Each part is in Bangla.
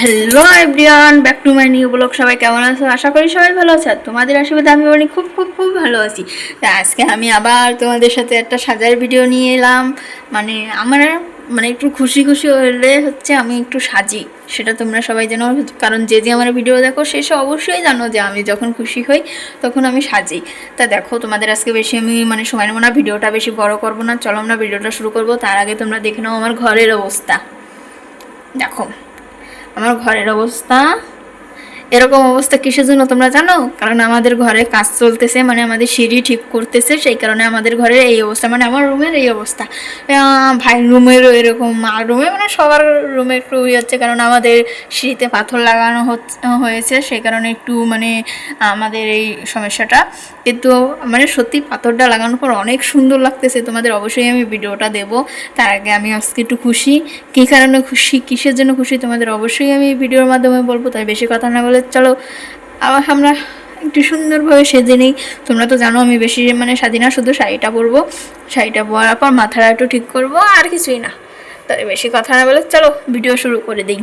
Hello everyone back to my new blog সবাই কেমন আছো? আশা করি সবাই ভালো আছে। আর তোমাদের আশীর্বাদে আমি অনেক খুব খুব খুব ভালো আছি। তা আজকে আমি আবার তোমাদের সাথে একটা সাজার ভিডিও নিয়ে এলাম। মানে আমার মানে একটু খুশি খুশি হলে হচ্ছে আমি একটু সাজি। সেটা তোমরা সবাই জানো। কারণ যে যে আমার ভিডিও দেখো, সে অবশ্যই জানো যে আমি যখন খুশি হই, তখন আমি সাজি। তা দেখো, তোমাদের আজকে বেশি আমি মানে সময় নেব না, ভিডিওটা বেশি বড় করব না। চলো আমরা ভিডিওটা শুরু করব। তার আগে তোমরা দেখে নাও আমার ঘরের অবস্থা। দেখো। আমার ঘরের অবস্থা এরকম অবস্থা কিসের জন্য তোমরা জানো? কারণ আমাদের ঘরে কাজ চলতেছে মানে আমাদের সিঁড়ি ঠিক করতেছে, সেই কারণে আমাদের ঘরের এই অবস্থা মানে আমার রুমের এই অবস্থা। ভাই রুমেরও এরকম মা রুমে মানে সবার রুমে একটু ইয়ে হচ্ছে, কারণ আমাদের সিঁড়িতে পাথর লাগানো হয়েছে, সেই কারণে একটু মানে আমাদের এই সমস্যাটা। কিন্তু মানে সত্যি পাথরটা লাগানোর পর অনেক সুন্দর লাগতেছে, তোমাদের অবশ্যই আমি ভিডিওটা দেব। তার আগে আমি আজকে একটু খুশি। কী কারণে খুশি, কিসের জন্য খুশি, তোমাদের অবশ্যই আমি ভিডিওর মাধ্যমে বলব, তাই বেশি কথা না বলে চলো আবার আমরা একটু সুন্দরভাবে সেজে নিই। তোমরা তো জানো, আমি বেশি মানে সাজি না, শুধু শাড়িটা পরবো। শাড়িটা পরার পর মাথাটা একটু ঠিক করব, আর কিছুই না। তাই বেশি কথা না বলে চলো ভিডিও শুরু করে দিই।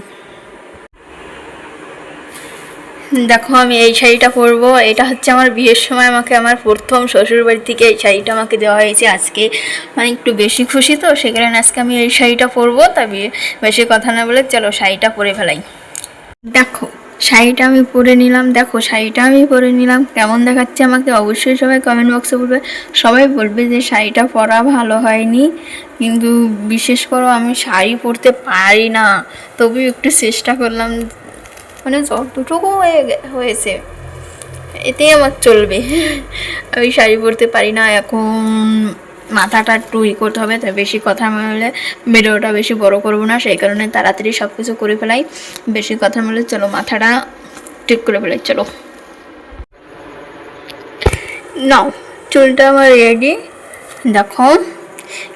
দেখো, আমি এই শাড়িটা পরবো। এটা হচ্ছে আমার বিয়ের সময়, আমাকে আমার প্রথম শ্বশুর বাড়ি থেকে এই শাড়িটা আমাকে দেওয়া হয়েছে আজকে। মানে একটু বেশি খুশি তো সে কারণে আজকে আমি এই শাড়িটা পরবো। তা বিয়ে- বেশি কথা না বলে চলো শাড়িটা পরে ফেলাই। দেখো শাড়িটা আমি পরে নিলাম। দেখো, শাড়িটা আমি পরে নিলাম। কেমন দেখাচ্ছে আমাকে অবশ্যই সবাই কমেন্ট বক্সে বলবে। সবাই বলবে যে শাড়িটা পরা ভালো হয়নি। কিন্তু বিশেষ করে আমি শাড়ি পরতে পারি না। তবু একটু চেষ্টা করলাম। মানে যতটুকু হয়ে হয়েছে, এতেই আমার চলবে। আমি শাড়ি পরতে পারি না। এখন মাথাটা একটু ই করতে হবে, তাই বেশি কথা বলে ভিডিওটা বেশি বড় করব না, সেই কারণে তাড়াতাড়ি সব কিছু করে ফেলাই। বেশি কথা বলে চলো মাথাটা ঠিক করে ফেলাই, চলো। নাও, চুলটা আমার রেডি দেখো।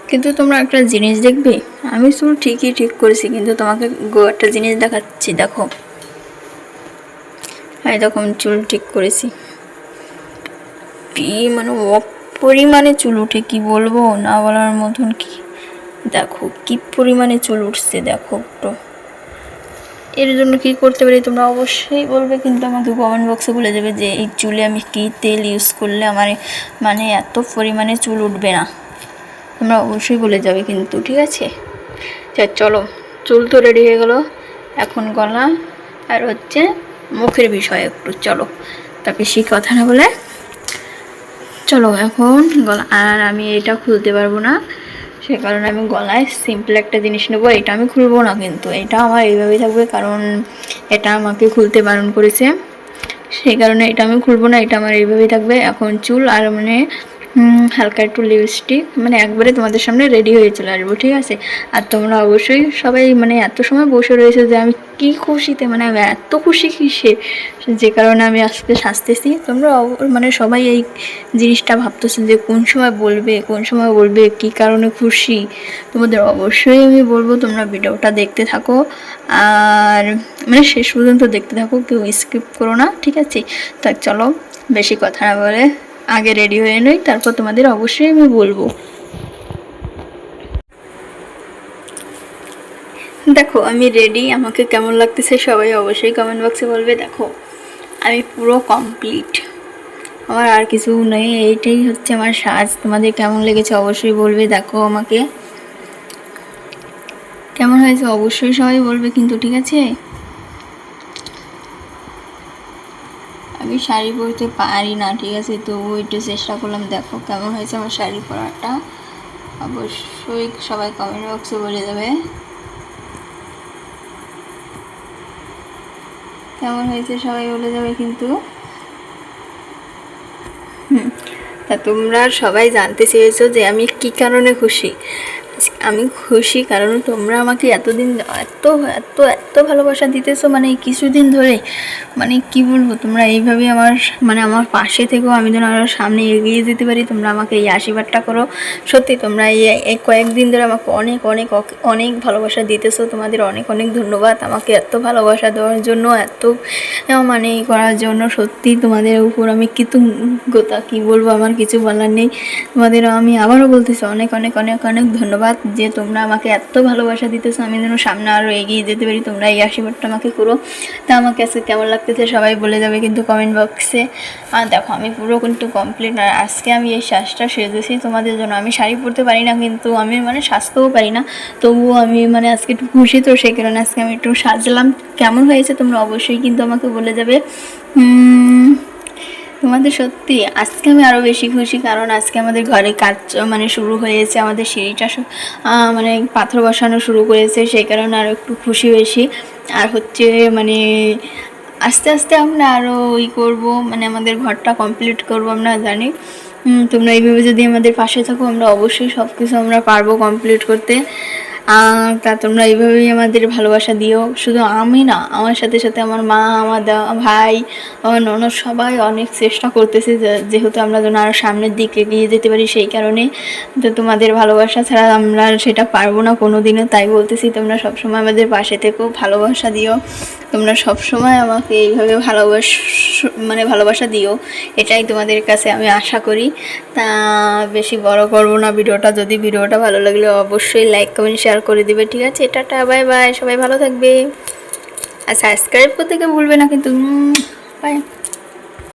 কিন্তু তোমরা একটা জিনিস দেখবে, আমি চুল ঠিকই ঠিক করেছি, কিন্তু তোমাকে একটা জিনিস দেখাচ্ছি, দেখো। এই দেখো চুল ঠিক করেছি। কি মানে অপরিমাণে চুল উঠে কি বলব? না বলার মতন কি? দেখো, কি পরিমাণে চুল উঠছে দেখো একটু। এর জন্য কি করতে পারি তোমরা অবশ্যই বলবে, কিন্তু আমাকে কমেন্ট বক্সে বলে দেবে যে এই চুলে আমি কি তেল ইউজ করলে আমার মানে এত পরিমাণে চুল উঠবে না। তোমরা অবশ্যই বলে যাবে কিন্তু, ঠিক আছে? যা চলো, চুল তো রেডি হয়ে গেলো, এখন গলা। আর হচ্ছে মুখের বিষয় একটু, চলো। তাকে সেই কথা না বলে চলো এখন গলা আর আমি এটা খুলতে পারব না। সে কারণে আমি গলায় সিম্পল একটা জিনিস নেব। এটা আমি খুলবো না কিন্তু। এটা আমার এইভাবেই থাকবে কারণ এটা আমাকে খুলতে বারণ করেছে। সেই কারণে এটা আমি খুলবো না। এটা আমার এইভাবেই থাকবে। এখন চুল আর মানে হালকা একটু লিপস্টিক মানে একবারে তোমাদের সামনে রেডি হয়ে চলে আসব, ঠিক আছে? আর তোমরা অবশ্যই সবাই মানে এত সময় বসে রয়েছে যে আমি কি খুশিতে মানে আমি এত খুশি কিসে? যে কারণে আমি আজকে সাজতেছি। তোমরা মানে সবাই এই জিনিসটা ভাবতেছো যে কোন সময় বলবে, কোন সময় বলবে, কি কারণে খুশি? তোমাদের অবশ্যই আমি বলব, তোমরা ভিডিওটা দেখতে থাকো। আর মানে শেষ পর্যন্ত দেখতে থাকো, কেউ স্কিপ করো না, ঠিক আছে? তা চলো, বেশি কথা না বলে। আগে রেডি হয়ে নই, তারপর তোমাদের অবশ্যই আমি বলব। দেখো, আমি রেডি আমাকে কেমন লাগতেছে সবাই অবশ্যই কমেন্ট বক্সে বলবে। দেখো, আমি পুরো কমপ্লিট আমার আর কিছু নেই, এইটাই হচ্ছে আমার সাজ। তোমাদের কেমন লেগেছে অবশ্যই বলবে, দেখো আমাকে। কেমন হয়েছে অবশ্যই সবাই বলবে কিন্তু, ঠিক আছে? আমি শাড়ি পরতে পারি না, ঠিক আছে? তবু একটু চেষ্টা করলাম, দেখো কেমন হয়েছে আমার শাড়ি পরাটা। অবশ্যই সবাই কমেন্ট বক্সে বলে দেবে। কেমন হয়েছে সবাই বলে যাবে কিন্তু। তা তোমরা সবাই জানতে চেয়েছো যে আমি কি কারণে খুশি। আমি খুশি কারণ তোমরা আমাকে এতদিন এত এত এত ভালোবাসা দিতেছো মানে কিছুদিন ধরে মানে কি বলব, তোমরা এইভাবে আমার মানে আমার পাশে থেকেও আমি যেন আরও সামনে এগিয়ে যেতে পারি, তোমরা আমাকে এই আশীর্বাদটা করো। সত্যি তোমরা এই কয়েকদিন ধরে আমাকে অনেক অনেক অনেক ভালোবাসা দিতেছো, তোমাদের অনেক অনেক ধন্যবাদ আমাকে এত ভালোবাসা দেওয়ার জন্য, এত মানে করার জন্য, সত্যি তোমাদের উপর আমি কৃতজ্ঞতা, কি বলব, আমার কিছু বলার নেই। তোমাদের আমি আবারও বলতেছি, অনেক অনেক অনেক অনেক ধন্যবাদ। আশীর্বাদ যে তোমরা আমাকে এত ভালোবাসা দিতেছো। আমি যেন সামনে আরও এগিয়ে যেতে পারি। তোমরা এই আশীর্বাদটা আমাকে করো। তা আমাকে আজকে কেমন লাগতেছে সবাই বলে যাবে কিন্তু কমেন্ট বক্সে আর দেখো, আমি পুরো কিন্তু কমপ্লিট আর আজকে আমি এই শ্বাসটা সেজেছি তোমাদের জন্য। আমি শাড়ি পরতে পারি না, কিন্তু আমি মানে সাজতেও পারি না। তবুও আমি মানে আজকে একটু খুশি তো, সেই কারণে আজকে আমি একটু সাজলাম। কেমন হয়েছে তোমরা অবশ্যই কিন্তু আমাকে বলে যাবে। তোমাদের সত্যি, আজকে আমি আরও বেশি খুশি, কারণ আজকে আমাদের ঘরে কাজ মানে শুরু হয়েছে, আমাদের সিঁড়িটা মানে পাথর বসানো শুরু করেছে সেই কারণে আরও একটু খুশি বেশি আর হচ্ছে মানে আস্তে আস্তে আমরা আরও ই করব মানে আমাদের ঘরটা কমপ্লিট করব, আমরা জানি। তোমরা এইভাবে যদি আমাদের পাশে থাকো, আমরা অবশ্যই সব কিছু আমরা পারব কমপ্লিট করতে। তা তোমরা এইভাবেই আমাদের ভালোবাসা দিও। শুধু আমি না, আমার সাথে সাথে আমার মা, আমার ভাই, আমার ননদ সবাই অনেক চেষ্টা করতেছে যেহেতু আমরা যেন আরও সামনের দিকে এগিয়ে যেতে পারি সেই কারণে। তো তোমাদের ভালোবাসা ছাড়া আমরা সেটা পারব না কোনো দিনও তাই বলতেছি, তোমরা সবসময় আমাদের পাশে থেকেও ভালোবাসা দিও। তোমরা সবসময় আমাকে এইভাবে ভালোবাস মানে ভালোবাসা দিও। এটাই তোমাদের কাছে আমি আশা করি। তা বেশি বড় করব না ভিডিওটা। যদি ভিডিওটা ভালো লাগলে অবশ্যই লাইক কমেন্ট শেয়ার করে দিবে, ঠিক আছে? টাটা, বাই বাই, সবাই ভালো থাকবে। আর সাবস্ক্রাইব করতে কেউ ভুলবে না কিন্তু বাই